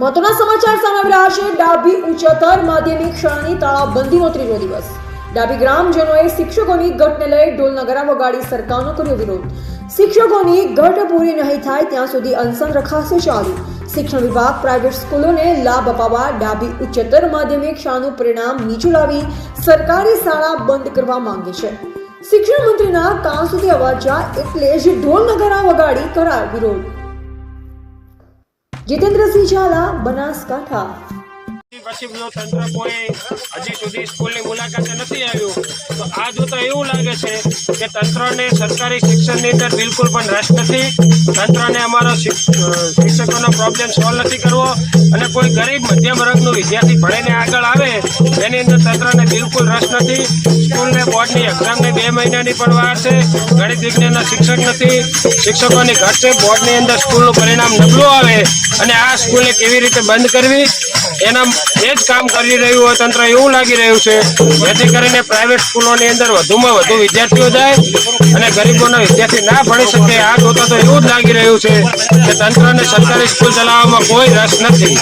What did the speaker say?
મહત્વના સમાચાર સામે આવી છે. ડાભી ઉચ્ચતર માધ્યમિક શાળાની તાળાબંધીનો ત્રીજો દિવસ. ડાભી ગ્રામજનોએ શિક્ષકોની ઘટને લઈ ઢોલ નગારા વગાડી સરકારનો કર્યો વિરોધ. શિક્ષકોની ઘટ પૂરી નહીં થાય ત્યાં સુધી અનશન રખાશે ચાલુ. શિક્ષણ વિભાગ પ્રાઇવેટ સ્કૂલોને લાભ અપાવવા ડાભી ઉચ્ચતર માધ્યમિક શાળાનું પરિણામ નીચું લાવી સરકારી શાળા બંધ કરવા માંગે છે. શિક્ષણ મંત્રીના કાં સુધી અવાજ એટલે જ ઢોલ નગારા વગાડી કરાર વિરોધ. જીતેન્દ્રસિંહ ઝાલા બનાસકાંઠા. તંત્ર કોઈ હજી સુધી સ્કૂલની મુલાકાતે તો જોતા એવું લાગે છે કે તંત્રને સરકારી શિક્ષણની અંદર બિલકુલ પણ રસ નથી. તંત્રને અમારો શિક્ષકોનો પ્રોબ્લેમ સોલ્વ નથી કરવો અને કોઈ ગરીબ મધ્યમ વર્ગનો વિદ્યાર્થી ભણીને આગળ આવે, એની અંદર તંત્રને બિલકુલ રસ નથી. સ્કૂલને, બોર્ડની એક્ઝામને બે મહિનાની પણ વાર છે. ગણિત વિજ્ઞાનના શિક્ષક નથી. શિક્ષકોની ઘટ છે બોર્ડની અંદર સ્કૂલનું પરિણામ નબળું આવે અને આ સ્કૂલને કેવી રીતે બંધ કરવી? એના એ જ કામ કરી રહ્યું હોય તંત્ર, એવું લાગી રહ્યું છે. જેથી કરીને પ્રાઇવેટ સ્કૂલોની અંદર વધુમાં વધુ વિદ્યાર્થીઓ જાય અને ગરીબોના વિદ્યાર્થી ના ભણી શકે. આ જોતા તો એવું જ લાગી રહ્યું છે કે તંત્રને સરકારી સ્કૂલ ચલાવવામાં કોઈ રસ નથી.